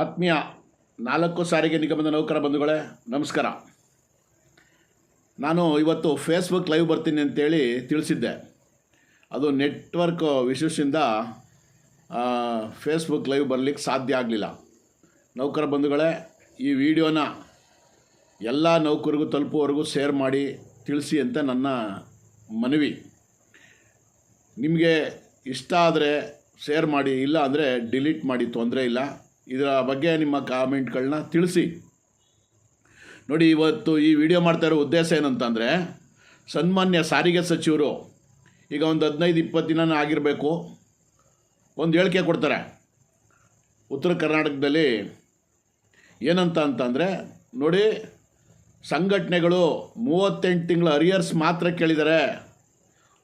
ಆತ್ಮೀಯ ನಾಲ್ಕು ಸಾರಿಗೆ ನಿಗಮದ ನೌಕರ ಬಂಧುಗಳೇ, ನಮಸ್ಕಾರ. ನಾನು ಇವತ್ತು ಫೇಸ್ಬುಕ್ ಲೈವ್ ಬರ್ತೀನಿ ಅಂತೇಳಿ ತಿಳಿಸಿದ್ದೆ. ಅದು ನೆಟ್ವರ್ಕ್ ವಿಶೇಷದಿಂದ ಫೇಸ್ಬುಕ್ ಲೈವ್ ಬರಲಿಕ್ಕೆ ಸಾಧ್ಯ ಆಗಲಿಲ್ಲ. ನೌಕರ ಬಂಧುಗಳೇ, ಈ ವಿಡಿಯೋನ ಎಲ್ಲ ನೌಕರಿಗೂ ತಲುಪುವವರೆಗೂ ಶೇರ್ ಮಾಡಿ ತಿಳಿಸಿ ಅಂತ ನನ್ನ ಮನವಿ. ನಿಮಗೆ ಇಷ್ಟ ಆದರೆ ಶೇರ್ ಮಾಡಿ, ಇಲ್ಲ ಅಂದರೆ ಡಿಲೀಟ್ ಮಾಡಿ, ತೊಂದರೆ ಇಲ್ಲ. ಇದರ ಬಗ್ಗೆ ನಿಮ್ಮ ಕಾಮೆಂಟ್ಗಳನ್ನ ತಿಳಿಸಿ. ನೋಡಿ, ಇವತ್ತು ಈ ವಿಡಿಯೋ ಮಾಡ್ತಾ ಇರೋ ಉದ್ದೇಶ ಏನಂತಂದರೆ, ಸನ್ಮಾನ್ಯ ಸಾರಿಗೆ ಸಚಿವರು ಈಗ ಒಂದು ಹದಿನೈದು, ಇಪ್ಪತ್ತು ದಿನ ಆಗಿರಬೇಕು. ಒಂದು ಹೇಳಿಕೆ ಕೊಡ್ತಾರೆ. ಉತ್ತರ ಕರ್ನಾಟಕದಲ್ಲಿ ಏನಂತ ಅಂತಂದರೆ, ನೋಡಿ, ಸಂಘಟನೆಗಳು ಮೂವತ್ತೆಂಟು ತಿಂಗಳ ಅರಿಯರ್ಸ್ ಮಾತ್ರ ಕೇಳಿದ್ದಾರೆ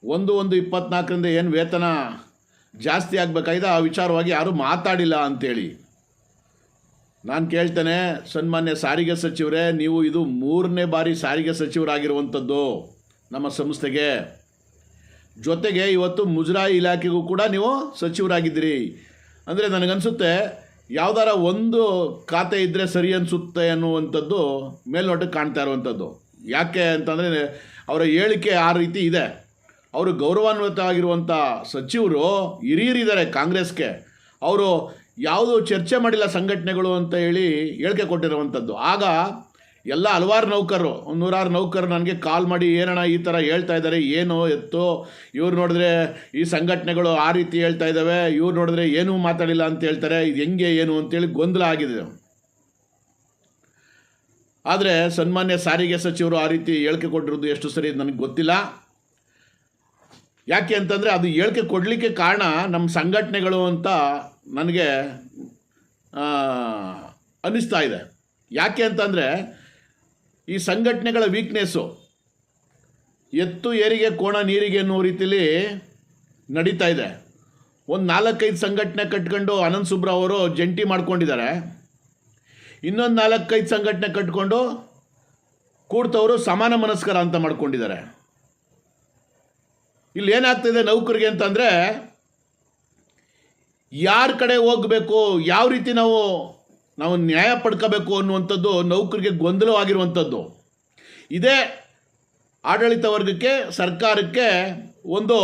ಒಂದು ಒಂದು, ಇಪ್ಪತ್ನಾಲ್ಕರಿಂದ ಏನು ವೇತನ ಜಾಸ್ತಿ ಆಗಬೇಕಾಗಿದೆ? ಆ ವಿಚಾರವಾಗಿ ಯಾರೂ ಮಾತಾಡಿಲ್ಲ ಅಂತೇಳಿ. ನಾನು ಕೇಳ್ತೇನೆ, ಸನ್ಮಾನ್ಯ ಸಾರಿಗೆ ಸಚಿವರೇ, ನೀವು ಇದು ಮೂರನೇ ಬಾರಿ ಸಾರಿಗೆ ಸಚಿವರಾಗಿರುವಂಥದ್ದು ನಮ್ಮ ಸಂಸ್ಥೆಗೆ. ಜೊತೆಗೆ ಇವತ್ತು ಮುಜರಾಯಿ ಇಲಾಖೆಗೂ ಕೂಡ ನೀವು ಸಚಿವರಾಗಿದ್ದೀರಿ. ಅಂದರೆ ನನಗನ್ಸುತ್ತೆ, ಯಾವ್ದಾರ ಒಂದು ಖಾತೆ ಇದ್ದರೆ ಸರಿ ಅನಿಸುತ್ತೆ ಅನ್ನುವಂಥದ್ದು ಮೇಲ್ನೋಟಕ್ಕೆ ಕಾಣ್ತಾ ಇರುವಂಥದ್ದು. ಯಾಕೆ ಅಂತಂದರೆ, ಅವರ ಹೇಳಿಕೆ ಆ ರೀತಿ ಇದೆ. ಅವರು ಗೌರವಾನ್ವಿತ ಆಗಿರುವಂಥ ಸಚಿವರು ಹಿರಿಯರಿದ್ದಾರೆ ಕಾಂಗ್ರೆಸ್ಗೆ. ಅವರು ಯಾವುದು ಚರ್ಚೆ ಮಾಡಿಲ್ಲ ಸಂಘಟನೆಗಳು ಅಂತ ಹೇಳಿ ಹೇಳಿಕೆ ಕೊಟ್ಟಿರುವಂಥದ್ದು. ಆಗ ಎಲ್ಲ ಹಲವಾರು ನೌಕರರು, ಒಂದು ನೂರಾರು ನೌಕರರು ನನಗೆ ಕಾಲ್ ಮಾಡಿ, ಏನಣ್ಣ ಈ ಥರ ಹೇಳ್ತಾ ಇದ್ದಾರೆ ಏನು ಎತ್ತು? ಇವ್ರು ನೋಡಿದ್ರೆ ಈ ಸಂಘಟನೆಗಳು ಆ ರೀತಿ ಹೇಳ್ತಾ ಇದ್ದಾವೆ ಇವ್ರು ನೋಡಿದ್ರೆ ಏನೂ ಮಾತಾಡಿಲ್ಲ ಅಂತ ಹೇಳ್ತಾರೆ, ಇದು ಹೆಂಗೆ, ಏನು ಅಂತೇಳಿ ಗೊಂದಲ ಆಗಿದೆ. ಆದರೆ ಸನ್ಮಾನ್ಯ ಸಾರಿಗೆ ಸಚಿವರು ಆ ರೀತಿ ಹೇಳಿಕೆ ಕೊಟ್ಟಿರೋದು ಎಷ್ಟು ಸರಿ ನನಗೆ ಗೊತ್ತಿಲ್ಲ. ಯಾಕೆ ಅಂತಂದರೆ ಅದು ಹೇಳಿಕೆ ಕೊಡಲಿಕ್ಕೆ ಕಾರಣ ನಮ್ಮ ಸಂಘಟನೆಗಳು ಅಂತ ನನಗೆ ಅನ್ನಿಸ್ತಾ ಇದೆ. ಯಾಕೆ ಅಂತಂದರೆ, ಈ ಸಂಘಟನೆಗಳ ವೀಕ್ನೆಸ್ಸು ಎತ್ತು, ಏರಿಗೆ, ಕೋಣ, ನೀರಿಗೆ ಅನ್ನೋ ರೀತಿಯಲ್ಲಿ ನಡೀತಾ ಇದೆ. ಒಂದು ನಾಲ್ಕೈದು ಸಂಘಟನೆ ಕಟ್ಕೊಂಡು ಅನಂತ್ ಸುಬ್ರ ಅವರು ಜಂಟಿ ಮಾಡ್ಕೊಂಡಿದ್ದಾರೆ. ಇನ್ನೊಂದು ನಾಲ್ಕೈದು ಸಂಘಟನೆ ಕಟ್ಕೊಂಡು ಕೂಡ್ತವರು ಸಮಾನ ಮನಸ್ಕರ ಅಂತ ಮಾಡ್ಕೊಂಡಿದ್ದಾರೆ. ಇಲ್ಲಿ ಏನಾಗ್ತಿದೆ ನೌಕರಿಗೆ ಅಂತಂದರೆ ಯಾರ ಕಡೆ ಹೋಗಬೇಕು, ಯಾವ ರೀತಿ ನಾವು ನಾವು ನ್ಯಾಯ ಪಡ್ಕೋಬೇಕು ಅನ್ನುವಂಥದ್ದು ನೌಕರಿಗೆ ಗೊಂದಲವಾಗಿರುವಂಥದ್ದು ಇದೇ ಆಡಳಿತ ವರ್ಗಕ್ಕೆ, ಸರ್ಕಾರಕ್ಕೆ ಒಂದು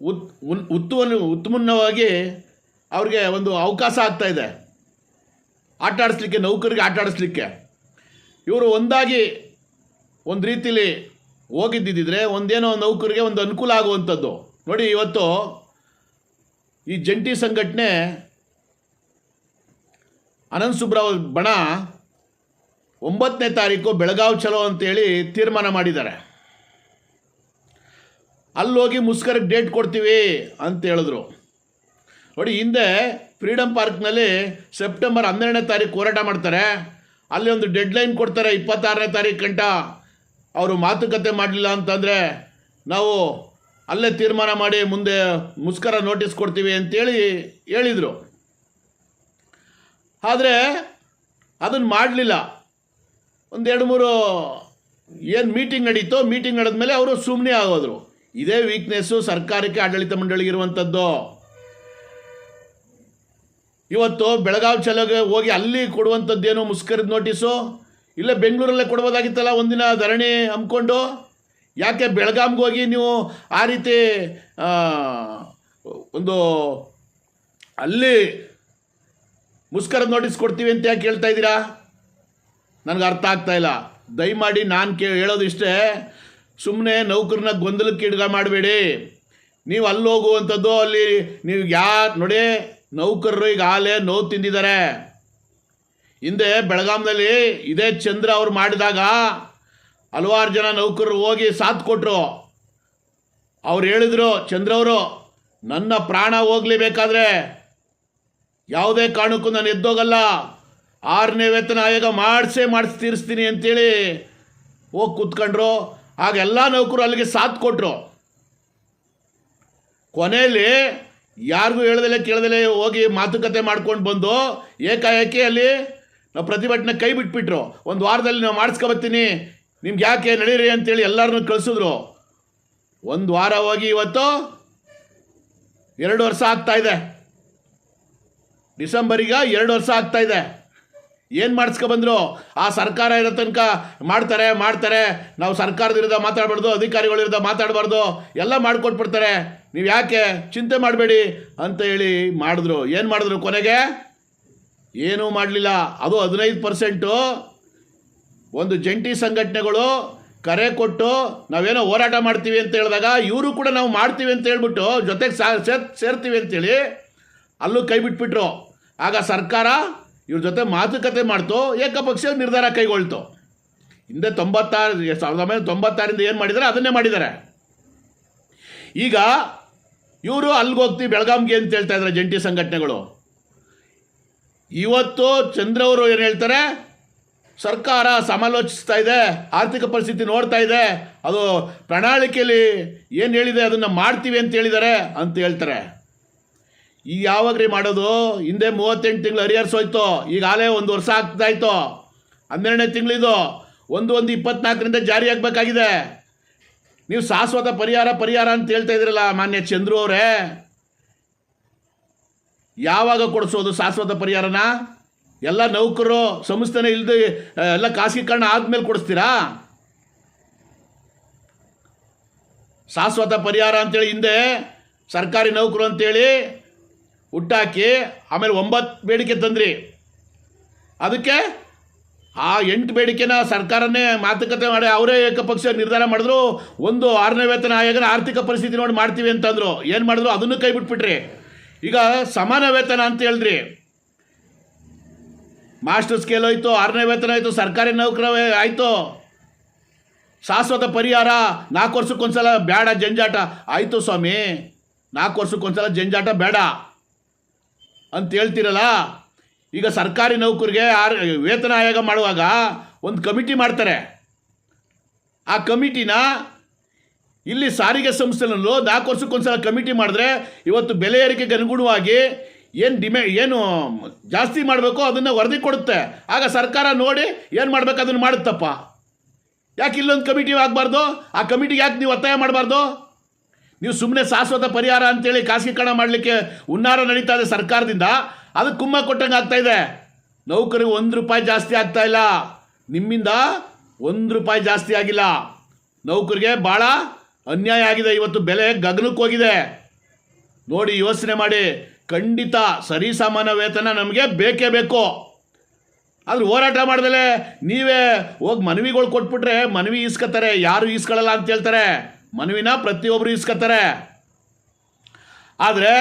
ಉತ್ ಉತ್ತುವನ್ನು ಉತ್ಮನ್ನವಾಗಿ ಅವ್ರಿಗೆ ಒಂದು ಅವಕಾಶ ಆಗ್ತಾ ಇದೆ. ಆಟ ಆಡಿಸ್ಲಿಕ್ಕೆ, ನೌಕರಿಗೆ ಆಟ ಆಡಿಸ್ಲಿಕ್ಕೆ. ಇವರು ಒಂದಾಗಿ ಒಂದು ರೀತಿಲಿ ಹೋಗಿದ್ದಿದ್ರೆ ಒಂದೇನೋ ನೌಕರಿಗೆ ಒಂದು ಅನುಕೂಲ ಆಗುವಂಥದ್ದು. ನೋಡಿ, ಇವತ್ತು ಈ ಜಂಟಿ ಸಂಘಟನೆ ಅನಂತ್ ಸುಬ್ರಾವ್ ಬಣ ಒಂಬತ್ತನೇ ತಾರೀಕು ಬೆಳಗಾವಿ ಚಲೋ ಅಂತೇಳಿ ತೀರ್ಮಾನ ಮಾಡಿದ್ದಾರೆ. ಅಲ್ಲೋಗಿ ಮುಸ್ಕರಿಗೆ ಡೇಟ್ ಕೊಡ್ತೀವಿ ಅಂತ ಹೇಳಿದ್ರು. ನೋಡಿ, ಹಿಂದೆ ಫ್ರೀಡಮ್ ಪಾರ್ಕ್ನಲ್ಲಿ ಸೆಪ್ಟೆಂಬರ್ ಹನ್ನೆರಡನೇ ತಾರೀಕು ಹೋರಾಟ ಮಾಡ್ತಾರೆ. ಅಲ್ಲಿ ಒಂದು ಡೆಡ್ಲೈನ್ ಕೊಡ್ತಾರೆ ಇಪ್ಪತ್ತಾರನೇ ತಾರೀಕು ಗಂಟ. ಅವರು ಮಾತುಕತೆ ಮಾಡಲಿಲ್ಲ ಅಂತಂದರೆ ನಾವು ಅಲ್ಲೇ ತೀರ್ಮಾನ ಮಾಡಿ ಮುಂದೆ ಮುಸ್ಕರ ನೋಟಿಸ್ ಕೊಡ್ತೀವಿ ಅಂತೇಳಿ ಹೇಳಿದರು. ಆದರೆ ಅದನ್ನು ಮಾಡಲಿಲ್ಲ. ಒಂದೆರಡು ಮೂರು ಏನು ಮೀಟಿಂಗ್ ನಡೀತೋ ಮೀಟಿಂಗ್ ನಡೆದ್ಮೇಲೆ ಅವರು ಸುಮ್ಮನೆ ಆಗೋದ್ರು. ಇದೇ ವೀಕ್ನೆಸ್ಸು ಸರ್ಕಾರಕ್ಕೆ ಆಡಳಿತ ಮಂಡಳಿಗೆ ಇರುವಂಥದ್ದು ಇವತ್ತು ಬೆಳಗಾವಿ ಚಲೋಗೆ ಹೋಗಿ ಅಲ್ಲಿ ಕೊಡುವಂಥದ್ದೇನು ಮುಸ್ಕರದ ನೋಟಿಸು ಇಲ್ಲ ಬೆಂಗಳೂರಲ್ಲೇ ಕೊಡ್ಬೋದಾಗಿತ್ತಲ್ಲ ಒಂದಿನ ಧರಣಿ ಹಮ್ಮಿಕೊಂಡು? ಯಾಕೆ ಬೆಳಗಾಮ್ಗೆ ಹೋಗಿ ನೀವು ಆ ರೀತಿ ಒಂದು ಅಲ್ಲಿ ಮುಸ್ಕರ ನೋಟಿಸ್ ಕೊಡ್ತೀವಿ ಅಂತ ಯಾಕೆ ಹೇಳ್ತಾ ಇದ್ದೀರಾ? ನನಗೆ ಅರ್ಥ ಆಗ್ತಾ ಇಲ್ಲ. ದಯಮಾಡಿ ನಾನು ಕೇ, ಹೇಳೋದು ಇಷ್ಟೇ. ಸುಮ್ಮನೆ ನೌಕರನ್ನ ಗೊಂದಲಕ್ಕೆ ಇಡ್ಗ ಮಾಡಬೇಡಿ. ನೀವು ಅಲ್ಲಿ ಹೋಗುವಂಥದ್ದು ಅಲ್ಲಿ ನೀವು ಯಾರು ನೋಡಿ, ನೌಕರರು ಈಗ ಆಲೆ ನೋವು ತಿಂದಿದ್ದಾರೆ. ಹಿಂದೆ ಬೆಳಗಾಂನಲ್ಲಿ ಇದೇ ಚಂದ್ರ ಅವ್ರು ಮಾಡಿದಾಗ ಹಲವಾರು ಜನ ನೌಕರರು ಹೋಗಿ ಸಾಥ್ ಕೊಟ್ಟರು ಅವ್ರು ಹೇಳಿದರು ಚಂದ್ರವರು ನನ್ನ ಪ್ರಾಣ ಹೋಗ್ಲೇಬೇಕಾದ್ರೆ ಯಾವುದೇ ಕಾರಣಕ್ಕೂ ನಾನು ಎದ್ದೋಗಲ್ಲ. ಆರನೇ ವೇತನ ಆಯೋಗ ಮಾಡಿಸೇ ಮಾಡಿಸಿ ತೀರಿಸ್ತೀನಿ ಅಂತೇಳಿ ಹೋಗಿ ಕೂತ್ಕೊಂಡ್ರು. ಆಗ ಎಲ್ಲ ನೌಕರು ಅಲ್ಲಿಗೆ ಸಾಥ್ ಕೊಟ್ಟರು ಕೊನೆಯಲ್ಲಿ ಯಾರಿಗೂ ಹೇಳ್ದಲೆ ಕೇಳ್ದಲೆ ಹೋಗಿ ಮಾತುಕತೆ ಮಾಡ್ಕೊಂಡು ಬಂದು ಏಕಾಏಕಿ ಅಲ್ಲಿ ನಾವು ಪ್ರತಿಭಟನೆ ಕೈ ಬಿಟ್ಬಿಟ್ರು. ಒಂದು ವಾರದಲ್ಲಿ ನಾವು ಮಾಡಿಸ್ಕೊಬತ್ತೀನಿ ನಿಮ್ಗೆ ಯಾಕೆ ನಡೀರಿ ಅಂತೇಳಿ ಎಲ್ಲರನ್ನೂ ಕಳಿಸಿದ್ರು. ಒಂದು ವಾರ ಹೋಗಿ ಇವತ್ತು ಎರಡು ವರ್ಷ ಆಗ್ತಾ ಇದೆ. ಡಿಸೆಂಬರಿಗ ಎರಡು ವರ್ಷ ಆಗ್ತಾ ಇದೆ. ಏನು ಮಾಡಿಸ್ಕೊಬಂದ್ರು ಆ ಸರ್ಕಾರ ಇರೋ ತನಕ ಮಾಡ್ತಾರೆ ಮಾಡ್ತಾರೆ. ನಾವು ಸರ್ಕಾರದ ವಿರುದ್ಧ ಮಾತಾಡಬಾರ್ದು, ಅಧಿಕಾರಿಗಳ ವಿರುದ್ಧ ಮಾತಾಡಬಾರ್ದು. ಎಲ್ಲ ಮಾಡಿಕೊಟ್ಬಿಡ್ತಾರೆ. ನೀವು ಯಾಕೆ? ಚಿಂತೆ ಮಾಡಬೇಡಿ ಅಂತ ಹೇಳಿ ಮಾಡಿದ್ರು. ಏನು ಮಾಡಿದ್ರು ಕೊನೆಗೆ? ಏನೂ ಮಾಡಲಿಲ್ಲ. ಅದು ಹದಿನೈದು ಪರ್ಸೆಂಟು ಒಂದು ಜಂಟಿ ಸಂಘಟನೆಗಳು ಕರೆ ಕೊಟ್ಟು ನಾವೇನೋ ಹೋರಾಟ ಮಾಡ್ತೀವಿ ಅಂತ ಹೇಳಿದಾಗ ಇವರು ಕೂಡ ನಾವು ಮಾಡ್ತೀವಿ ಅಂತ ಹೇಳ್ಬಿಟ್ಟು ಜೊತೆಗೆ ಸೇರ್ ಸೇರ್ತೀವಿ ಅಂತೇಳಿ ಅಲ್ಲೂ ಕೈ ಬಿಟ್ಬಿಟ್ರು. ಆಗ ಸರ್ಕಾರ ಇವ್ರ ಜೊತೆ ಮಾತುಕತೆ ಮಾಡ್ತು, ಏಕಪಕ್ಷೀಯ ನಿರ್ಧಾರ ಕೈಗೊಳ್ತು. ಹಿಂದೆ ತೊಂಬತ್ತಾರು ಸಾವಿರದ ಒಂಬೈನೂರ ತೊಂಬತ್ತಾರಿಂದ ಏನು ಮಾಡಿದ್ದಾರೆ ಅದನ್ನೇ ಮಾಡಿದ್ದಾರೆ ಈಗ ಇವರು ಅಲ್ಲಿಗೆ ಹೋಗ್ತೀವಿ ಬೆಳಗಾಂಗೆ ಅಂತ ಹೇಳ್ತಾ ಇದ್ದಾರೆ ಜಂಟಿ ಸಂಘಟನೆಗಳು. ಇವತ್ತು ಚಂದ್ರವರು ಏನು ಹೇಳ್ತಾರೆ ಸರ್ಕಾರ ಸಮಾಲೋಚಿಸ್ತಾ ಇದೆ, ಆರ್ಥಿಕ ಪರಿಸ್ಥಿತಿ ನೋಡ್ತಾ ಇದೆ, ಅದು ಪ್ರಣಾಳಿಕೆಯಲ್ಲಿ ಏನು ಹೇಳಿದೆ ಅದನ್ನು ಮಾಡ್ತೀವಿ ಅಂತ ಹೇಳಿದ್ದಾರೆ ಅಂತ ಹೇಳ್ತಾರೆ. ಈಗ ರೀ ಮಾಡೋದು? ಹಿಂದೆ ಮೂವತ್ತೆಂಟು ತಿಂಗಳು ಹರಿಹರ್ಸ್ ಹೋಯ್ತು ಈಗಾಗಲೇ ಒಂದು ವರ್ಷ ಆಗ್ತಾಯಿತ್ತು ಹನ್ನೆರಡನೇ ತಿಂಗಳಿದು ಒಂದು ಒಂದು ಇಪ್ಪತ್ನಾಲ್ಕರಿಂದ ಜಾರಿ ಆಗಬೇಕಾಗಿದೆ. ನೀವು ಶಾಶ್ವತ ಪರಿಹಾರ ಪರಿಹಾರ ಅಂತ ಹೇಳ್ತಾ ಇದ್ರಲ್ಲ ಮಾನ್ಯ ಚಂದ್ರು ಅವರೇ. ಯಾವಾಗ ಕೊಡಿಸೋದು ಶಾಶ್ವತ ಪರಿಹಾರನ? ಎಲ್ಲ ನೌಕರು ಸಂಸ್ಥೆನೇ ಇಲ್ಲದೆ ಎಲ್ಲ ಖಾಸಗೀಕರಣ ಆದಮೇಲೆ ಕೊಡಿಸ್ತೀರಾ? ಶಾಶ್ವತ ಪರಿಹಾರ ಅಂತೇಳಿ ಹಿಂದೆ ಸರ್ಕಾರಿ ನೌಕರು ಅಂತೇಳಿ ಹುಟ್ಟಾಕಿ ಆಮೇಲೆ ಒಂಬತ್ತು ಬೇಡಿಕೆ ತಂದ್ರಿ. ಅದಕ್ಕೆ ಆ ಎಂಟು ಬೇಡಿಕೆನ ಸರ್ಕಾರನೇ ಮಾತುಕತೆ ಮಾಡಿ ಅವರೇ ಏಕಪಕ್ಷ ನಿರ್ಧಾರ ಮಾಡಿದ್ರು. ಒಂದು ಆರನೇ ವೇತನ ಆಯೋಗನ ಆರ್ಥಿಕ ಪರಿಸ್ಥಿತಿ ನೋಡಿ ಮಾಡ್ತೀವಿ ಅಂತಂದ್ರು. ಏನು ಮಾಡಿದ್ರು? ಅದನ್ನು ಕೈ ಬಿಟ್ಬಿಟ್ರಿ. ಈಗ ಸಮಾನ ವೇತನ ಅಂತ ಹೇಳಿದ್ರಿ. ಮಾಸ್ಟರ್ ಸ್ಕೇಲ್ ಹೋಯ್ತು, ಆರನೇ ವೇತನ ಆಯಿತು ಸರ್ಕಾರಿ ನೌಕರ ಆಯಿತು. ಶಾಶ್ವತ ಪರಿಹಾರ, ನಾಲ್ಕು ವರ್ಷಕ್ಕೊಂದ್ಸಲ ಬೇಡ ಜಂಜಾಟ. ಆಯಿತು ಸ್ವಾಮಿ, ನಾಲ್ಕು ವರ್ಷಕ್ಕೊಂದ್ಸಲ ಜಂಜಾಟ ಬೇಡ. ಅಂತ ಹೇಳ್ತೀರಲ್ಲ, ಈಗ ಸರ್ಕಾರಿ ನೌಕರಿಗೆ ಆರ್, ವೇತನ ಆಯೋಗ ಮಾಡುವಾಗ ಒಂದು ಕಮಿಟಿ ಮಾಡ್ತಾರೆ. ಆ ಕಮಿಟಿನ ಇಲ್ಲಿ ಸಾರಿಗೆ ಸಂಸ್ಥೆನಲ್ಲೂ ನಾಲ್ಕು ವರ್ಷಕ್ಕೊಂದ್ಸಲ ಕಮಿಟಿ ಮಾಡಿದ್ರೆ ಇವತ್ತು ಬೆಲೆ ಏರಿಕೆಗೆ ಅನುಗುಣವಾಗಿ ಏನು ಡಿಮೆ ಏನು ಜಾಸ್ತಿ ಮಾಡಬೇಕೋ, ಅದನ್ನು ವರದಿ ಕೊಡುತ್ತೆ. ಆಗ ಸರ್ಕಾರ ನೋಡಿ ಏನು ಮಾಡಬೇಕು, ಅದನ್ನು ಮಾಡುತ್ತಪ್ಪ. ಯಾಕೆ ಇಲ್ಲೊಂದು ಕಮಿಟಿ ಆಗಬಾರ್ದು? ಆ ಕಮಿಟಿಗೆ ಯಾಕೆ ನೀವು ಒತ್ತಾಯ ಮಾಡಬಾರ್ದು? ನೀವು ಸುಮ್ಮನೆ ಶಾಶ್ವತ ಪರಿಹಾರ ಅಂತೇಳಿ ಖಾಸಗೀಕರಣ ಮಾಡಲಿಕ್ಕೆ ಹುನ್ನಾರ ನಡೀತಾ ಇದೆ ಸರ್ಕಾರದಿಂದ. ಅದಕ್ಕೆ ಕುಮ್ಮ ಕೊಟ್ಟಂಗೆ ಆಗ್ತಾ ಇದೆ. ನೌಕರಿಗೆ ಒಂದು ರೂಪಾಯಿ ಜಾಸ್ತಿ ಆಗ್ತಾ ಇಲ್ಲ. ನಿಮ್ಮಿಂದ ಒಂದು ರೂಪಾಯಿ ಜಾಸ್ತಿ ಆಗಿಲ್ಲ. ನೌಕರಿಗೆ ಭಾಳ ಅನ್ಯಾಯ ಆಗಿದೆ. ಇವತ್ತು ಬೆಲೆ ಗಗನಕ್ಕೆ ಹೋಗಿದೆ. ನೋಡಿ ಯೋಚನೆ ಮಾಡಿ. ಖಂಡಿತ ಸರಿಸಮಾನ ವೇತನ ನಮಗೆ ಬೇಕೇ ಬೇಕು. ಆದ್ರೆ ಹೋರಾಟ ಮಾಡ್ದಲೆ ನೀವೇ ಹೋಗಿ ಮನವಿಗಳು ಕೊಟ್ಬಿಟ್ರೆ ಮನವಿ ಈಸ್ಕೊತಾರೆ, ಯಾರು ಈಸ್ಕೊಳ್ಳಲ್ಲ ಅಂತ ಹೇಳ್ತಾರೆ. ಮನವಿನ ಪ್ರತಿಯೊಬ್ಬರು ಈಸ್ಕೊತಾರೆ. ಆದರೆ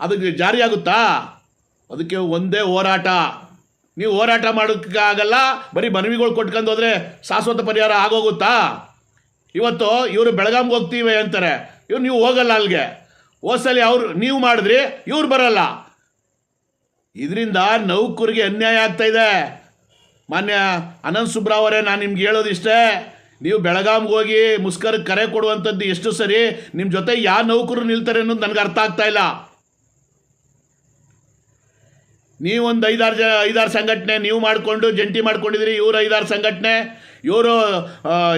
ಅದಕ್ಕೆ ಜಾರಿ ಆಗುತ್ತಾ? ಅದಕ್ಕೆ ಒಂದೇ ಹೋರಾಟ. ನೀವು ಹೋರಾಟ ಮಾಡೋಕ್ಕಾಗಲ್ಲ ಬರೀ ಮನವಿಗಳು ಕೊಟ್ಕೊಂಡು ಹೋದರೆ ಶಾಶ್ವತ ಪರಿಹಾರ ಆಗೋಗುತ್ತಾ? ಇವತ್ತು ಇವರು ಬೆಳಗಾಮ್ಗೆ ಹೋಗ್ತೀವಿ ಅಂತಾರೆ. ಇವ್ರು ನೀವು ಹೋಗಲ್ಲ ಅಲ್ಲಿಗೆ ಹೋದ್ಸಲಿ ಅವ್ರು, ನೀವು ಮಾಡಿದ್ರಿ, ಇವ್ರು ಬರಲ್ಲ. ಇದರಿಂದ ನೌಕರಿಗೆ ಅನ್ಯಾಯ ಆಗ್ತಾ ಇದೆ. ಮಾನ್ಯ ಅನಂತ್ ಸುಬ್ರಾವ್ ಅವರೇ, ನಾನು ನಿಮ್ಗೆ ಹೇಳೋದಿಷ್ಟೇ, ನೀವು ಬೆಳಗಾಮ್ಗೆ ಹೋಗಿ ಮುಸ್ಕರ್ಗೆ ಕರೆ ಕೊಡುವಂಥದ್ದು ಎಷ್ಟು ಸರಿ ನಿಮ್ಮ ಜೊತೆ ಯಾವ ನೌಕರು ನಿಲ್ತಾರೆ ಅನ್ನೋದು ನನಗೆ ಅರ್ಥ ಆಗ್ತಾ ಇಲ್ಲ. ನೀವೊಂದು ಐದಾರು ಜ, ಐದಾರು ಸಂಘಟನೆ, ನೀವು ಮಾಡಿಕೊಂಡು, ಜಂಟಿ ಮಾಡ್ಕೊಂಡಿದ್ದೀರಿ, ಇವರು ಐದಾರು ಸಂಘಟನೆ, ಇವರು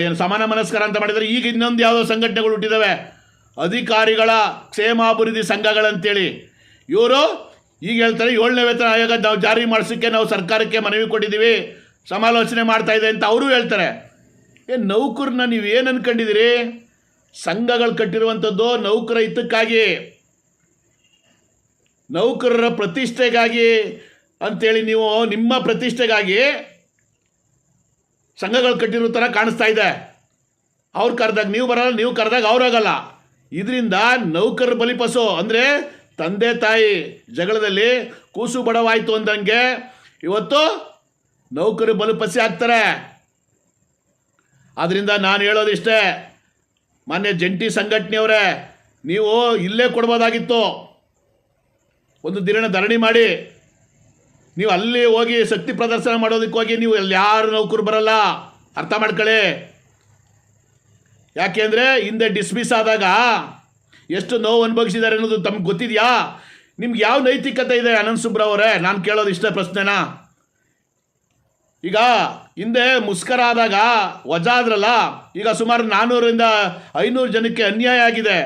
ಏನು ಸಮಾನ ಮನಸ್ಕರ ಅಂತ ಮಾಡಿದರೆ, ಈಗ ಇನ್ನೊಂದು ಯಾವುದೋ ಸಂಘಟನೆಗಳು ಹುಟ್ಟಿದ್ದಾವೆ ಅಧಿಕಾರಿಗಳ ಕ್ಷೇಮಾಭಿವೃದ್ಧಿ ಸಂಘಗಳಂತೇಳಿ. ಇವರು ಈಗ ಹೇಳ್ತಾರೆ, ಏಳನೇ ವೇತನ ಆಯೋಗ ನಾವು ಜಾರಿ ಮಾಡಿಸೋಕ್ಕೆ ನಾವು ಸರ್ಕಾರಕ್ಕೆ ಮನವಿ ಕೊಟ್ಟಿದ್ದೀವಿ, ಸಮಾಲೋಚನೆ ಮಾಡ್ತಾ ಇದೆ ಅಂತ ಅವರು ಹೇಳ್ತಾರೆ. ಏ ನೌಕರನ್ನ ನೀವು ಏನು ಅನ್ಕೊಂಡಿದ್ದೀರಿ? ಸಂಘಗಳು ಕಟ್ಟಿರುವಂಥದ್ದು ನೌಕರ ಹಿತಕ್ಕಾಗಿ, ನೌಕರರ ಪ್ರತಿಷ್ಠೆಗಾಗಿ ಅಂತೇಳಿ ನೀವು ನಿಮ್ಮ ಪ್ರತಿಷ್ಠೆಗಾಗಿ ಸಂಘಗಳು ಕಟ್ಟಿರೋ ಥರ ಕಾಣಿಸ್ತಾ ಇದೆ. ಅವ್ರು ಕರೆದಾಗ ನೀವು ಬರಲ್ಲ, ನೀವು ಕರೆದಾಗ ಅವ್ರಾಗಲ್ಲ. ಇದರಿಂದ ನೌಕರ ಬಲಿಪಸೋ ಅಂದರೆ ತಂದೆ ತಾಯಿ ಜಗಳದಲ್ಲಿ ಕೂಸು ಬಡವಾಯಿತು ಅಂದಂಗೆ ಇವತ್ತು ನೌಕರು ಬಲಿಪಸಿ ಆಗ್ತಾರೆ. ಆದ್ದರಿಂದ ನಾನು ಹೇಳೋದಿಷ್ಟೇ, ಮಾನ್ಯ ಜಂಟಿ ಸಂಘಟನೆಯವರೇ, ನೀವು ಇಲ್ಲೇ ಕೊಡ್ಬೋದಾಗಿತ್ತು. ಒಂದು ದಿನ ಧರಣಿ ಮಾಡಿ, ನೀವು ಅಲ್ಲಿ ಹೋಗಿ ಶಕ್ತಿ ಪ್ರದರ್ಶನ ಮಾಡೋದಕ್ಕೆ ಹೋಗಿ ನೀವು ಅಲ್ಲಿ ಯಾರು ನೌಕರು ಬರಲ್ಲ. ಅರ್ಥ ಮಾಡ್ಕೊಳ್ಳಿ. ಯಾಕೆಂದರೆ ಹಿಂದೆ ಡಿಸ್ಮಿಸ್ ಆದಾಗ ಎಷ್ಟು ನೋವು ಅನುಭವಿಸಿದ್ದಾರೆ ಅನ್ನೋದು ತಮ್ಗೆ ಗೊತ್ತಿದೆಯಾ? ನಿಮ್ಗೆ ಯಾವ ನೈತಿಕತೆ ಇದೆ ಅನಂತ್ ಸುಬ್ರವರೇ ನಾನು ಕೇಳೋದು ಇಷ್ಟೇ ಪ್ರಶ್ನೆನಾ? ಈಗ ಹಿಂದೆ ಮುಸ್ಕರ ಆದಾಗ ವಜಾ ಆದ್ರಲ್ಲ, ಈಗ ಸುಮಾರು ನಾನ್ನೂರರಿಂದ ಐನೂರು ಜನಕ್ಕೆ ಅನ್ಯಾಯ ಆಗಿದೆ.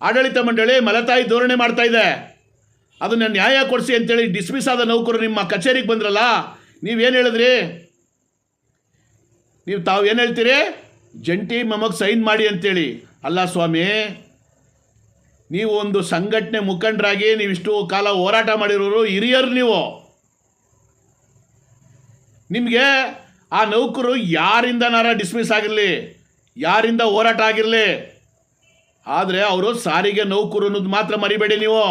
ಆಡಳಿತ ಮಂಡಳಿ ಮಲತಾಯಿ ಧೋರಣೆ ಮಾಡ್ತಾ ಇದೆ. ಅದನ್ನು ನ್ಯಾಯ ಕೊಡಿಸಿ ಅಂತೇಳಿ ಡಿಸ್ಮಿಸ್ ಆದ ನೌಕರು ನಿಮ್ಮ ಕಚೇರಿಗೆ ಬಂದ್ರಲ್ಲ ನೀವೇನು ಹೇಳಿದ್ರಿ? ನೀವು ತಾವು ಏನು ಹೇಳ್ತೀರಿ? ಜಂಟಿ ಮಮಗೆ ಸೈನ್ ಮಾಡಿ ಅಂತೇಳಿ. ಅಲ್ಲ ಸ್ವಾಮಿ, ನೀವು ಒಂದು ಸಂಘಟನೆ ಮುಖಂಡರಾಗಿ ನೀವು ಇಷ್ಟು ಕಾಲ ಹೋರಾಟ ಮಾಡಿರೋರು ಹಿರಿಯರು ನೀವು. ನಿಮಗೆ ಆ ನೌಕರು ಯಾರಿಂದನಾರ ಡಿಸ್ಮಿಸ್ ಆಗಿರಲಿ, ಯಾರಿಂದ ಹೋರಾಟ ಆಗಿರಲಿ, ಆದರೆ ಅವರು ಸಾರಿಗೆ ನೌಕರು ಅನ್ನೋದು ಮಾತ್ರ ಮರಿಬೇಡಿ ನೀವು.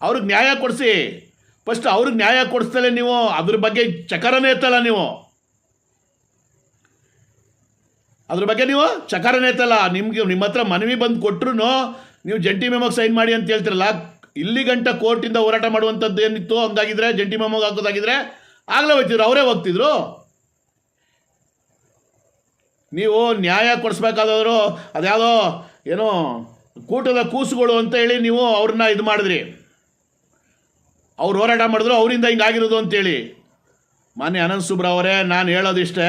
ಅವ್ರಿಗೆ ನ್ಯಾಯ ಕೊಡಿಸಿ. ಫಸ್ಟ್ ಅವ್ರಿಗೆ ನ್ಯಾಯ ಕೊಡಿಸ್ತಲೇ ನೀವು, ಅದ್ರ ಬಗ್ಗೆ ಚಕರನೇ ಎತ್ತಲ್ಲ ನೀವು. ಅದ್ರ ಬಗ್ಗೆ ನೀವು ಚಕಾರನೇ ನೇತಲ್ಲ, ನಿಮಗೆ ನಿಮ್ಮ ಹತ್ರ ಮನವಿ ಬಂದು ಕೊಟ್ಟರು ನೀವು ಜಂಟಿ ಮೆಮೋಗೆ ಸೈನ್ ಮಾಡಿ ಅಂತ ಹೇಳ್ತಿರಲ್ಲ, ಇಲ್ಲಿ ಗಂಟ ಕೋರ್ಟಿಂದ ಹೋರಾಟ ಮಾಡುವಂಥದ್ದು ಏನಿತ್ತು, ಹಂಗಾಗಿದ್ರೆ ಜಂಟಿ ಮೆಮೋಗೆ ಹಾಕೋದಾಗಿದ್ರೆ ಆಗಲೇ ಹೋಗ್ತಿದ್ರು ಅವರೇ ಹೋಗ್ತಿದ್ರು. ನೀವು ನ್ಯಾಯ ಕೊಡಿಸ್ಬೇಕಾದವರು, ಅದ್ಯಾವುದೋ ಏನೋ ಕೂಟದ ಕೂಸುಗಳು ಅಂತ ಹೇಳಿ ನೀವು ಅವ್ರನ್ನ ಇದು ಮಾಡಿದ್ರಿ. ಅವ್ರು ಹೋರಾಟ ಮಾಡಿದ್ರು, ಅವರಿಂದ ಹಿಂಗಾಗಿರೋದು ಅಂತೇಳಿ ಮಾನ್ಯ ಅನಂತ್ ಸುಬ್ರ ಅವರೇ, ನಾನು ಹೇಳೋದಿಷ್ಟೇ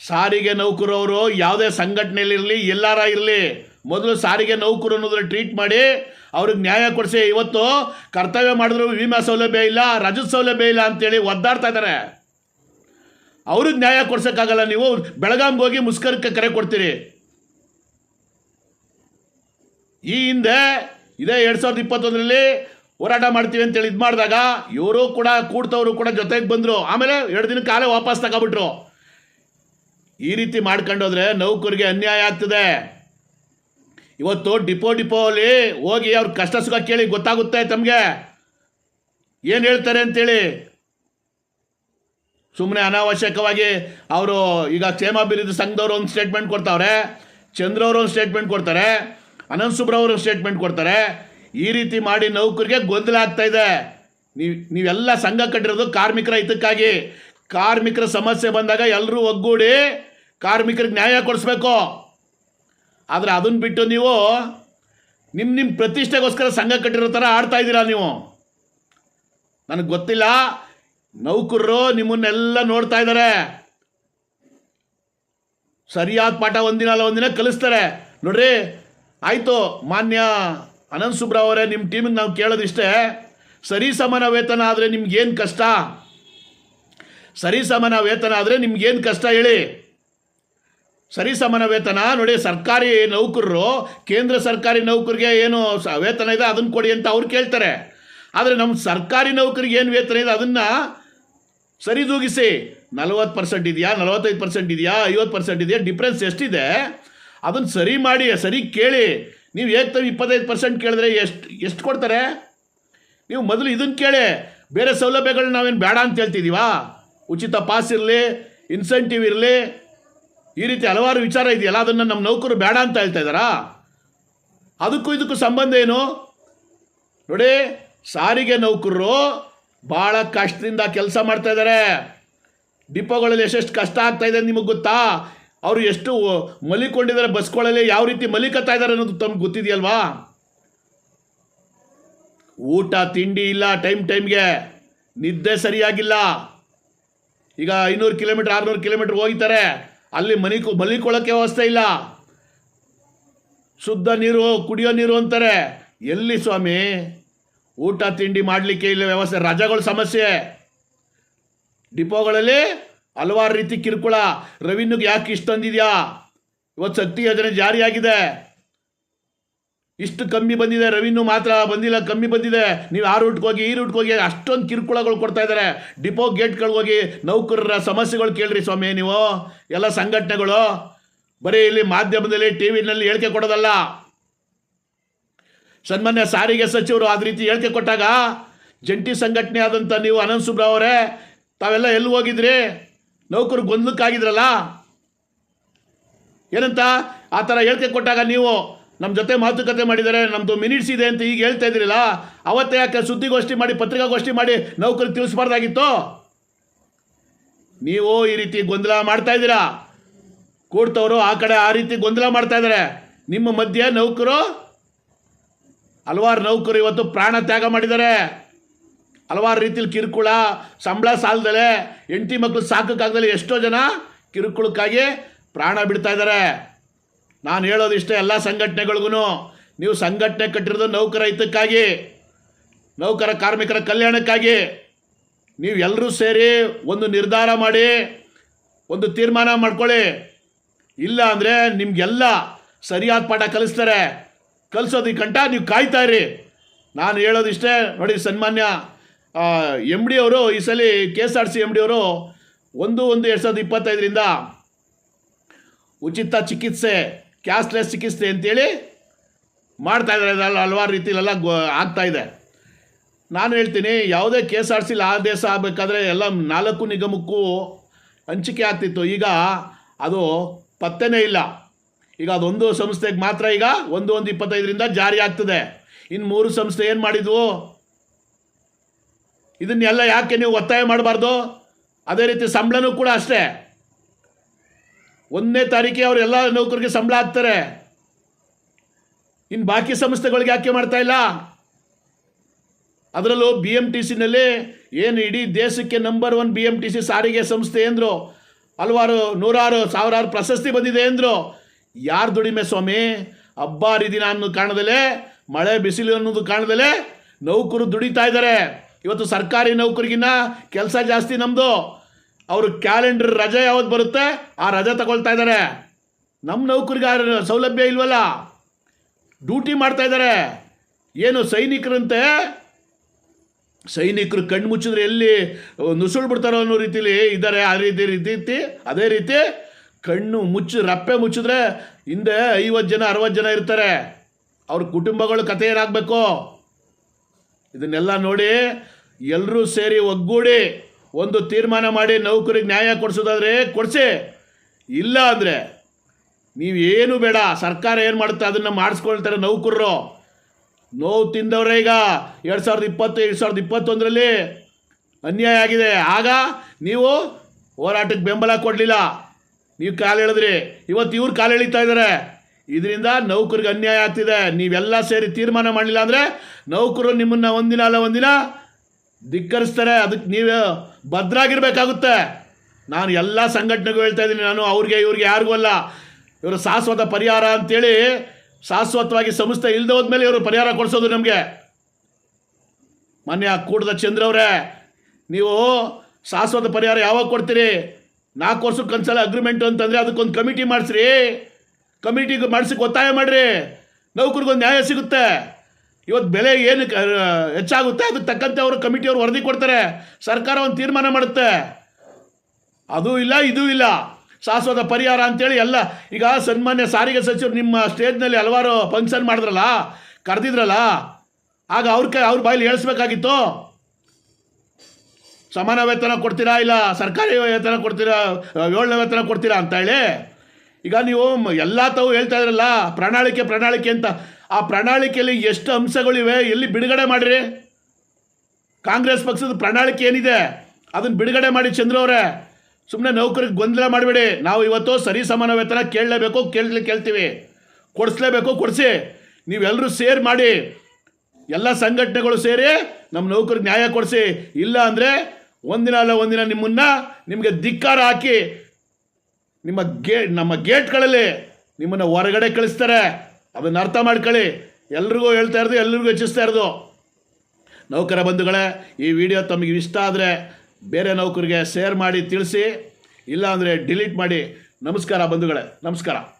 ಸಾರಿಗೆ ನೌಕರವರು ಯಾವುದೇ ಸಂಘಟನೆಯಲ್ಲಿರಲಿ, ಎಲ್ಲಾರ ಇರಲಿ, ಮೊದಲು ಸಾರಿಗೆ ನೌಕರು ಅನ್ನೋದ್ರ ಟ್ರೀಟ್ ಮಾಡಿ, ಅವ್ರಿಗೆ ನ್ಯಾಯ ಕೊಡಿಸಿ. ಇವತ್ತು ಕರ್ತವ್ಯ ಮಾಡಿದ್ರು ವಿಮಾ ಸೌಲಭ್ಯ ಇಲ್ಲ ರಜದ ಸೌಲಭ್ಯ ಇಲ್ಲ ಅಂತೇಳಿ ಒದ್ದಾಡ್ತಾ ಇದ್ದಾರೆ. ಅವ್ರಿಗೆ ನ್ಯಾಯ ಕೊಡ್ಸೋಕ್ಕಾಗಲ್ಲ ನೀವು, ಬೆಳಗಾಂಗೆ ಹೋಗಿ ಮುಸ್ಕರಕ್ಕೆ ಕರೆ ಕೊಡ್ತೀರಿ. ಈ ಹಿಂದೆ, ಇದೇ ಎರಡು ಸಾವಿರದ ಇಪ್ಪತ್ತೊಂದರಲ್ಲಿ ಹೋರಾಟ ಮಾಡ್ತೀವಿ ಅಂತೇಳಿ ಇದು ಮಾಡಿದಾಗ, ಇವರು ಕೂಡ, ಕೂಡ್ತವರು ಕೂಡ ಜೊತೆಗೆ ಬಂದರು. ಆಮೇಲೆ ಎರಡು ದಿನಕ್ಕೆ ಕಾಲೇ ವಾಪಸ್ ತಗೊಬಿಟ್ರು. ಈ ರೀತಿ ಮಾಡ್ಕೊಂಡೋದ್ರೆ ನೌಕರಿಗೆ ಅನ್ಯಾಯ ಆಗ್ತದೆ. ಇವತ್ತು ಡಿಪೋ ಡಿಪೋ ಅಲ್ಲಿ ಹೋಗಿ ಅವ್ರ ಕಷ್ಟ ಸುಖ ಕೇಳಿ ಗೊತ್ತಾಗುತ್ತೆ ತಮಗೆ. ಏನು ಹೇಳ್ತಾರೆ ಅಂತೇಳಿ? ಸುಮ್ಮನೆ ಅನಾವಶ್ಯಕವಾಗಿ ಅವರು ಈಗ ಕ್ಷೇಮಾಭಿವೃದ್ಧಿ ಸಂಘದವ್ರು ಒಂದು ಸ್ಟೇಟ್ಮೆಂಟ್ ಕೊಡ್ತಾವ್ರೆ, ಚಂದ್ರವರು ಒಂದು ಸ್ಟೇಟ್ಮೆಂಟ್ ಕೊಡ್ತಾರೆ ಅನಂತ್ ಸುಬ್ರವರು ಸ್ಟೇಟ್ಮೆಂಟ್ ಕೊಡ್ತಾರೆ. ಈ ರೀತಿ ಮಾಡಿ ನೌಕರಿಗೆ ಗೊಂದಲ ಆಗ್ತಾ ಇದೆ. ನೀವು, ನೀವೆಲ್ಲ ಸಂಘ ಕಟ್ಟಿರೋದು ಕಾರ್ಮಿಕರ ಹಿತಕ್ಕಾಗಿ. ಕಾರ್ಮಿಕರ ಸಮಸ್ಯೆ ಬಂದಾಗ ಎಲ್ಲರೂ ಒಗ್ಗೂಡಿ ಕಾರ್ಮಿಕರಿಗೆ ನ್ಯಾಯ ಕೊಡಿಸ್ಬೇಕು. ಆದರೆ ಅದನ್ನು ಬಿಟ್ಟು ನೀವು ನಿಮ್ಮ ನಿಮ್ಮ ಪ್ರತಿಷ್ಠೆಗೋಸ್ಕರ ಸಂಘ ಕಟ್ಟಿರೋ ಥರ ಆಡ್ತಾ ಇದ್ದೀರಾ ನೀವು? ನನಗೆ ಗೊತ್ತಿಲ್ಲ. ನೌಕರರು ನಿಮ್ಮನ್ನೆಲ್ಲ ನೋಡ್ತಾ ಇದ್ದಾರೆ. ಸರಿಯಾದ ಪಾಠ ಒಂದಿನ ಅಲ್ಲ ಒಂದಿನ ಕಲಿಸ್ತಾರೆ. ನೋಡ್ರಿ, ಆಯಿತು, ಮಾನ್ಯ ಅನಂತ್ ಸುಬ್ರ ಅವರೇ ನಿಮ್ಮ ಟೀಮಿಗೆ ನಾವು ಕೇಳೋದಿಷ್ಟೇ. ಸರಿ ಸಮಾನ ವೇತನ ಆದರೆ ನಿಮ್ಗೇನು ಕಷ್ಟ? ಸರಿ ಸಮಾನ ವೇತನ ಆದರೆ ನಿಮ್ಗೇನು ಕಷ್ಟ ಹೇಳಿ? ಸರಿ ಸಮಾನ ವೇತನ, ನೋಡಿ ಸರ್ಕಾರಿ ನೌಕರರು, ಕೇಂದ್ರ ಸರ್ಕಾರಿ ನೌಕರಿಗೆ ಏನು ವೇತನ ಇದೆ ಅದನ್ನು ಕೊಡಿ ಅಂತ ಅವ್ರು ಕೇಳ್ತಾರೆ. ಆದರೆ ನಮ್ಮ ಸರ್ಕಾರಿ ನೌಕರಿಗೆ ಏನು ವೇತನ ಇದೆ ಅದನ್ನು ಸರಿದೂಗಿಸಿ ನಲವತ್ತು ಪರ್ಸೆಂಟ್ ಇದೆಯಾ, ನಲವತ್ತೈದು ಪರ್ಸೆಂಟ್ ಇದೆಯಾ, ಐವತ್ತು ಪರ್ಸೆಂಟ್ ಇದೆಯಾ ಡಿಫ್ರೆನ್ಸ್ ಎಷ್ಟಿದೆ? ಅದನ್ನು ಸರಿ ಮಾಡಿ, ಸರಿ ಕೇಳಿ. ನೀವು ಏಕ್ತವ ಇಪ್ಪತ್ತೈದು ಪರ್ಸೆಂಟ್ ಕೇಳಿದ್ರೆ ಎಷ್ಟು ಎಷ್ಟು ಕೊಡ್ತಾರೆ? ನೀವು ಮೊದಲು ಇದನ್ನು ಕೇಳಿ. ಬೇರೆ ಸೌಲಭ್ಯಗಳನ್ನ ನಾವೇನು ಬೇಡ ಅಂತ ಹೇಳ್ತಿದ್ದೀವಾ ಉಚಿತ ಪಾಸ್ ಇರಲಿ ಇನ್ಸೆಂಟಿವ್ ಇರಲಿ, ಈ ರೀತಿ ಹಲವಾರು ವಿಚಾರ ಇದೆಯಲ್ಲ, ಅದನ್ನು ನಮ್ಮ ನೌಕರು ಬೇಡ ಅಂತ ಹೇಳ್ತಾ ಇದ್ದಾರಾ? ಅದಕ್ಕೂ ಇದಕ್ಕೂ ಸಂಬಂಧ ಏನು? ನೋಡಿ, ಸಾರಿಗೆ ನೌಕರರು ಭಾಳ ಕಷ್ಟದಿಂದ ಕೆಲಸ ಮಾಡ್ತಾ ಇದ್ದಾರೆ. ಡಿಪೋಗಳಲ್ಲಿ ಎಷ್ಟೆಷ್ಟು ಕಷ್ಟ ಆಗ್ತಾ ಇದೆ ನಿಮಗೆ ಗೊತ್ತಾ? ಅವರು ಎಷ್ಟು ಮಲಿಕೊಂಡಿದ್ದಾರೆ ಬಸ್ಗಳಲ್ಲಿ, ಯಾವ ರೀತಿ ಮಲಿಕತ್ತಾ ಇದ್ದಾರೆ ಅನ್ನೋದು ತಮ್ಗೆ ಗೊತ್ತಿದೆಯಲ್ವಾ? ಊಟ, ತಿಂಡಿ ಇಲ್ಲ, ಟೈಮ್ ಟೈಮ್ಗೆ ನಿದ್ದೆ ಸರಿಯಾಗಿಲ್ಲ. ಈಗ ಐನೂರು ಕಿಲೋಮೀಟ್ರ್, ಆರುನೂರು ಕಿಲೋಮೀಟ್ರ್ ಹೋಗ್ತಾರೆ. ಅಲ್ಲಿ ಮನಿ ಮಲಿಕೊಳ್ಳೋಕ್ಕೆ ವ್ಯವಸ್ಥೆ ಇಲ್ಲ. ಶುದ್ಧ ನೀರು, ಕುಡಿಯೋ ನೀರು ಅಂತಾರೆ. ಎಲ್ಲಿ ಸ್ವಾಮಿ? ಊಟ, ತಿಂಡಿ ಮಾಡಲಿಕ್ಕೆ ಇಲ್ಲ ವ್ಯವಸ್ಥೆ. ರಜಗಳ ಸಮಸ್ಯೆ. ಡಿಪೋಗಳಲ್ಲಿ ಹಲವಾರು ರೀತಿ ಕಿರುಕುಳ. ರೆವಿನ್ಯೂಗೆ ಯಾಕೆ ಇಷ್ಟು ತಂದಿದ್ಯಾ? ಇವತ್ತು ಶಕ್ತಿ ಯೋಜನೆ ಜಾರಿಯಾಗಿದೆ. ಇಷ್ಟು ಕಮ್ಮಿ ಬಂದಿದೆ ರೆವಿನ್ಯೂ ಮಾತ್ರ ಬಂದಿಲ್ಲ, ಕಮ್ಮಿ ಬಂದಿದೆ. ನೀವು ಆ ರೂಟ್ಗೆ ಹೋಗಿ, ಈ ರೂಟ್ಗೆ ಹೋಗಿ, ಅಷ್ಟೊಂದು ಕಿರುಕುಳಗಳು ಕೊಡ್ತಾ ಇದ್ದಾರೆ. ಡಿಪೋ ಗೇಟ್ಗಳಿಗೆ ಹೋಗಿ, ನೌಕರರ ಸಮಸ್ಯೆಗಳು ಕೇಳ್ರಿ ಸ್ವಾಮಿ ನೀವು. ಎಲ್ಲ ಸಂಘಟನೆಗಳು, ಬರೀ ಇಲ್ಲಿ ಮಾಧ್ಯಮದಲ್ಲಿ ಟಿ ವಿನಲ್ಲಿ ಹೇಳಿಕೆ ಕೊಡೋದಲ್ಲ. ಸನ್ಮಾನ್ಯ ಸಾರಿಗೆ ಸಚಿವರು ಅದ ರೀತಿ ಹೇಳಿಕೆ ಕೊಟ್ಟಾಗ, ಜಂಟಿ ಸಂಘಟನೆ ಆದಂಥ ನೀವು ಅನಂತ ಸುಬ್ರಾವ್ ಅವರೇ, ತಾವೆಲ್ಲ ಎಲ್ಲಿ ಹೋಗಿದ್ರಿ? ನೌಕರು ಗೊಂದಲಕ್ಕಾಗಿದ್ರಲ್ಲ? ಏನಂತ? ಆ ಥರ ಹೇಳಿಕೆ ಕೊಟ್ಟಾಗ ನೀವು ನಮ್ಮ ಜೊತೆ ಮಾತುಕತೆ ಮಾಡಿದ್ದಾರೆ ನಮ್ಮದು ಮಿನಿಟ್ಸ್ ಇದೆ ಅಂತ ಈಗ ಹೇಳ್ತಾ ಇದ್ರಲ್ಲ ಅವತ್ತೇ ಯಾಕೆ ಸುದ್ದಿಗೋಷ್ಠಿ ಮಾಡಿ, ಪತ್ರಿಕಾಗೋಷ್ಠಿ ಮಾಡಿ ನೌಕರಿ ತಿಳಿಸ್ಬಾರ್ದಾಗಿತ್ತು? ನೀವು ಈ ರೀತಿ ಗೊಂದಲ ಮಾಡ್ತಾ ಇದ್ದೀರಾ? ಕೂಡ್ತವರು ಆ ಕಡೆ ಆ ರೀತಿ ಗೊಂದಲ ಮಾಡ್ತಾ ಇದ್ದಾರೆ. ನಿಮ್ಮ ಮಧ್ಯೆ ನೌಕರು, ಹಲವಾರು ನೌಕರು ಇವತ್ತು ಪ್ರಾಣ ತ್ಯಾಗ ಮಾಡಿದ್ದಾರೆ. ಹಲವಾರು ರೀತಿಲಿ ಕಿರುಕುಳ, ಸಂಬಳ ಸಾಲದಲ್ಲೇ ಹೆಂಡತಿ ಮಕ್ಕಳು ಸಾಕಕ್ಕಾಗದಲ್ಲಿ ಎಷ್ಟೋ ಜನ ಕಿರುಕುಳಕ್ಕಾಗಿ ಪ್ರಾಣ ಬಿಡ್ತಾ ಇದ್ದಾರೆ. ನಾನು ಹೇಳೋದು ಇಷ್ಟೇ ಎಲ್ಲ ಸಂಘಟನೆಗಳಿಗೂ ನೀವು ಸಂಘಟನೆ ಕಟ್ಟಿರೋದು ನೌಕರ ಹಿತಕ್ಕಾಗಿ, ನೌಕರ ಕಾರ್ಮಿಕರ ಕಲ್ಯಾಣಕ್ಕಾಗಿ. ನೀವು ಎಲ್ಲರೂ ಸೇರಿ ಒಂದು ನಿರ್ಧಾರ ಮಾಡಿ, ಒಂದು ತೀರ್ಮಾನ ಮಾಡ್ಕೊಳ್ಳಿ. ಇಲ್ಲ ಅಂದರೆ ನಿಮಗೆಲ್ಲ ಸರಿಯಾದ ಪಾಠ ಕಲಿಸ್ತಾರೆ. ಕಲಿಸೋದಕ್ಕೆ ಕಂಟ ನೀವು ಕಾಯ್ತಾ ಇರಿ. ನಾನು ಹೇಳೋದಿಷ್ಟೇ ನೋಡಿ ಸನ್ಮಾನ್ಯ ಎಂ ಡಿ ಅವರು ಈ ಸಲ K S R T C M D ಒಂದು ಒಂದು ಎರಡು ಸಾವಿರದ ಇಪ್ಪತ್ತೈದರಿಂದ ಉಚಿತ ಚಿಕಿತ್ಸೆ ಕ್ಯಾಶ್ಲೆಸ್ ಚಿಕಿತ್ಸೆ ಅಂತೇಳಿ ಮಾಡ್ತಾ ಇದ್ದಾರೆ. ಹಲವಾರು ರೀತಿಲೆಲ್ಲ ಗೊ ಆಗ್ತಾ ಇದೆ. ನಾನು ಹೇಳ್ತೀನಿ, ಯಾವುದೇ ಕೆ ಎಸ್ ಆರ್ ಸಿಲಿ ಆದೇಶ ಆಗಬೇಕಾದ್ರೆ ಎಲ್ಲ ನಾಲ್ಕು ನಿಗಮಕ್ಕೂ ಹಂಚಿಕೆ ಆಗ್ತಿತ್ತು. ಈಗ ಅದು ಪತ್ತೆನೇ ಇಲ್ಲ. ಈಗ ಅದೊಂದು ಸಂಸ್ಥೆಗೆ ಮಾತ್ರ ಈಗ ಒಂದು ಒಂದು ಇಪ್ಪತ್ತೈದರಿಂದ ಜಾರಿ ಆಗ್ತದೆ. ಇನ್ನು ಮೂರು ಸಂಸ್ಥೆ ಏನು ಮಾಡಿದ್ವು? ಇದನ್ನೆಲ್ಲ ಯಾಕೆ ನೀವು ಒತ್ತಾಯ ಮಾಡಬಾರ್ದು? ಅದೇ ರೀತಿ ಸಂಬಳನೂ ಕೂಡ ಅಷ್ಟೇ. ಒಂದನೇ ತಾರೀಕಿಗೆ ಅವ್ರು ಎಲ್ಲ ನೌಕರಿಗೆ ಸಂಬಳ ಹಾಕ್ತಾರೆ. ಇನ್ನು ಬಾಕಿ ಸಂಸ್ಥೆಗಳಿಗೆ ಯಾಕೆ ಮಾಡ್ತಾ ಇಲ್ಲ? ಅದರಲ್ಲೂ ಬಿ ಎಂ ಟಿ ಸಿನಲ್ಲಿ ಏನು ಇಡೀ ದೇಶಕ್ಕೆ number one B M T C ಸಾರಿಗೆ ಸಂಸ್ಥೆ ಎಂದರು ಹಲವಾರು, ನೂರಾರು, ಸಾವಿರಾರು ಪ್ರಶಸ್ತಿ ಬಂದಿದೆ ಎಂದರು ಯಾರು ದುಡಿಮೆ ಸ್ವಾಮಿ? ಹಬ್ಬ ಹರಿದಿನ ಅನ್ನೋ ಕಾರಣದಲ್ಲೇ ಮಳೆ ಬಿಸಿಲು ಅನ್ನೋದು ಕಾರಣದಲ್ಲೇ ನೌಕರು ದುಡಿತಾ ಇದ್ದಾರೆ. ಇವತ್ತು ಸರ್ಕಾರಿ ನೌಕರಿಗಿನ್ನ ಕೆಲಸ ಜಾಸ್ತಿ ನಮ್ಮದು ಅವರು ಕ್ಯಾಲೆಂಡರ್ ರಜೆ ಯಾವ್ದು ಬರುತ್ತೆ? ಆ ರಜೆ ತಗೊಳ್ತಾ ಇದ್ದಾರೆ ನಮ್ಮ ನೌಕರಿಗೆ ಆ ಸೌಲಭ್ಯ ಇಲ್ವಲ್ಲ? ಡ್ಯೂಟಿ ಮಾಡ್ತಾ ಇದ್ದಾರೆ ಏನು ಸೈನಿಕರಂತೆ? ಸೈನಿಕರು ಕಣ್ಣು ಮುಚ್ಚಿದ್ರೆ ಎಲ್ಲಿ ನುಸುಳು ಬಿಡ್ತಾರೋ ಅನ್ನೋ ರೀತಿಲಿ ಇದ್ದಾರೆ ಆ ರೀತಿ ರೀತಿ ಅದೇ ರೀತಿ ಕಣ್ಣು ಮುಚ್ಚಿ, ರಪ್ಪೆ ಮುಚ್ಚಿದ್ರೆ ಹಿಂದೆ ಐವತ್ತು ಜನ ಅರವತ್ತು ಜನ ಇರ್ತಾರೆ. ಅವ್ರ ಕುಟುಂಬಗಳು ಕಥೆ ಏನಾಗಬೇಕು? ಇದನ್ನೆಲ್ಲ ನೋಡಿ ಎಲ್ಲರೂ ಸೇರಿ ಒಗ್ಗೂಡಿ. ಒಂದು ತೀರ್ಮಾನ ಮಾಡಿ ನೌಕರಿಗೆ ನ್ಯಾಯ ಕೊಡಿಸೋದಾದರೆ ಕೊಡಿಸಿ. ಇಲ್ಲ ಅಂದರೆ ನೀವೇನು ಬೇಡ, ಸರ್ಕಾರ ಏನು ಮಾಡುತ್ತೆ ಅದನ್ನು ಮಾಡಿಸ್ಕೊಳ್ತಾರೆ ನೌಕರರು. ನೋವು ತಿಂದವ್ರೆ ಈಗ ಎರಡು ಸಾವಿರದ ಇಪ್ಪತ್ತು, ಎರಡು ಸಾವಿರದ ಇಪ್ಪತ್ತೊಂದರಲ್ಲಿ ಅನ್ಯಾಯ ಆಗಿದೆ. ಆಗ ನೀವು ಹೋರಾಟಕ್ಕೆ ಬೆಂಬಲ ಕೊಡಲಿಲ್ಲ. ನೀವು ಕಾಲು ಎಳೆದ್ರಿ. ಇವತ್ತು ಇವ್ರು ಕಾಲು ಎಳಿತಾ ಇದ್ದಾರೆ ಇದರಿಂದ ನೌಕರಿಗೆ ಅನ್ಯಾಯ ಆಗ್ತಿದೆ. ನೀವೆಲ್ಲ ಸೇರಿ ತೀರ್ಮಾನ ಮಾಡಲಿಲ್ಲ ಅಂದರೆ ನೌಕರು ನಿಮ್ಮನ್ನು ಒಂದಿನ ಅಲ್ಲ ಒಂದಿನ ಧಿಕ್ಕರಿಸ್ತಾರೆ. ಅದಕ್ಕೆ ನೀವು ಭದ್ರಾಗಿರ್ಬೇಕಾಗುತ್ತೆ. ನಾನು ಎಲ್ಲ ಸಂಘಟನೆಗೂ ಹೇಳ್ತಾ ಇದ್ದೀನಿ, ನಾನು ಅವ್ರಿಗೆ, ಇವ್ರಿಗೆ ಯಾರಿಗೂ ಅಲ್ಲ. ಇವರು ಶಾಶ್ವತ ಪರಿಹಾರ ಅಂತೇಳಿ ಶಾಶ್ವತವಾಗಿ ಸಂಸ್ಥೆ ಇಲ್ಲದೆ ಹೋದ್ಮೇಲೆ ಇವರು ಪರಿಹಾರ ಕೊಡಿಸೋದು ನಮಗೆ. ಮಾನ್ಯ ಕೂಡದ ಚಂದ್ರವರೇ ನೀವು ಶಾಶ್ವತ ಪರಿಹಾರ ಯಾವಾಗ ಕೊಡ್ತೀರಿ? ನಾಲ್ಕು ವರ್ಷಕ್ಕೆ ಒಂದ್ಸಲ ಅಗ್ರಿಮೆಂಟ್ ಅಂತಂದರೆ ಅದಕ್ಕೊಂದು ಕಮಿಟಿ ಮಾಡಿಸ್ರಿ. ಕಮಿಟಿಗೆ ಮಾಡಿಸಿ ಒತ್ತಾಯ ಮಾಡಿರಿ. ನೌಕರಿಗೊಂದು ನ್ಯಾಯ ಸಿಗುತ್ತೆ. ಇವತ್ತು ಬೆಲೆ ಏನು ಹೆಚ್ಚಾಗುತ್ತೆ? ಅದಕ್ಕೆ ತಕ್ಕಂತೆ ಅವರು ಕಮಿಟಿಯವರು ವರದಿ ಕೊಡ್ತಾರೆ. ಸರ್ಕಾರ ಒಂದು ತೀರ್ಮಾನ ಮಾಡುತ್ತೆ. ಅದು ಇಲ್ಲ, ಇದು ಇಲ್ಲ. ಶಾಶ್ವತ ಪರಿಹಾರ ಅಂತೇಳಿ ಎಲ್ಲ, ಈಗ ಸನ್ಮಾನ್ಯ ಸಾರಿಗೆ ಸಚಿವರು ನಿಮ್ಮ ಸ್ಟೇಜ್ನಲ್ಲಿ ಹಲವಾರು ಫಂಕ್ಷನ್ ಮಾಡಿದ್ರಲ್ಲ, ಕರೆದಿದ್ರಲ್ಲ, ಆಗ ಅವ್ರ ಕೈ, ಅವ್ರ ಬಾಯಲ್ಲಿ ಹೇಳಿಸ್ಬೇಕಾಗಿತ್ತು. ಸಮಾನ ವೇತನ ಕೊಡ್ತೀರಾ ಇಲ್ಲ, ಸರ್ಕಾರಿ ವೇತನ ಕೊಡ್ತೀರಾ, ಏಳನೇ ವೇತನ ಕೊಡ್ತೀರಾ ಅಂತ ಹೇಳಿ, ಈಗ ನೀವು ಎಲ್ಲ ತಾವು ಹೇಳ್ತಾ ಇದ್ರಲ್ಲ, ಪ್ರಣಾಳಿಕೆ ಪ್ರಣಾಳಿಕೆ ಅಂತ. ಆ ಪ್ರಣಾಳಿಕೆಯಲ್ಲಿ ಎಷ್ಟು ಅಂಶಗಳಿವೆ ಎಲ್ಲಿ ಬಿಡುಗಡೆ ಮಾಡಿರಿ? ಕಾಂಗ್ರೆಸ್ ಪಕ್ಷದ ಪ್ರಣಾಳಿಕೆ ಏನಿದೆ? ಅದನ್ನು ಬಿಡುಗಡೆ ಮಾಡಿ ಚಂದ್ರ ಅವರೇ. ಸುಮ್ಮನೆ ನೌಕರಿಗೆ ಗೊಂದಲ ಮಾಡಬೇಡಿ. ನಾವು ಇವತ್ತು ಸರಿ ಸಮಾನ ವೇತನ ಕೇಳಲೇಬೇಕು, ಕೇಳಲಿ ಕೇಳ್ತೀವಿ. ಕೊಡಿಸ್ಲೇಬೇಕು, ಕೊಡಿಸಿ. ನೀವೆಲ್ಲರೂ ಸೇರಿ ಮಾಡಿ. ಎಲ್ಲ ಸಂಘಟನೆಗಳು ಸೇರಿ ನಮ್ಮ ನೌಕರಿಗೆ ನ್ಯಾಯ ಕೊಡಿಸಿ. ಇಲ್ಲ ಅಂದರೆ ಒಂದಿನ ಅಲ್ಲ ಒಂದಿನ ನಿಮ್ಮನ್ನ ನಿಮಗೆ ಧಿಕ್ಕಾರ ಹಾಕಿ ನಿಮ್ಮ ಗೇ, ನಮ್ಮ ಗೇಟ್ಗಳಲ್ಲಿ ನಿಮ್ಮನ್ನು ಹೊರಗಡೆ ಕಳಿಸ್ತಾರೆ. ಅದನ್ನು ಅರ್ಥ ಮಾಡ್ಕೊಳ್ಳಿ. ಎಲ್ರಿಗೂ ಹೇಳ್ತಾ ಇರೋದು, ಎಲ್ರಿಗೂ ಹೆಚ್ಚಿಸ್ತಾ ಇರೋದು. ನೌಕರ ಬಂಧುಗಳೇ, ಈ ವಿಡಿಯೋ ತಮಗೆ ಇಷ್ಟ ಆದರೆ ಬೇರೆ ನೌಕರಿಗೆ ಶೇರ್ ಮಾಡಿ, ತಿಳಿಸಿ. ಇಲ್ಲಾಂದರೆ ಡಿಲೀಟ್ ಮಾಡಿ. ನಮಸ್ಕಾರ ಬಂಧುಗಳೇ, ನಮಸ್ಕಾರ.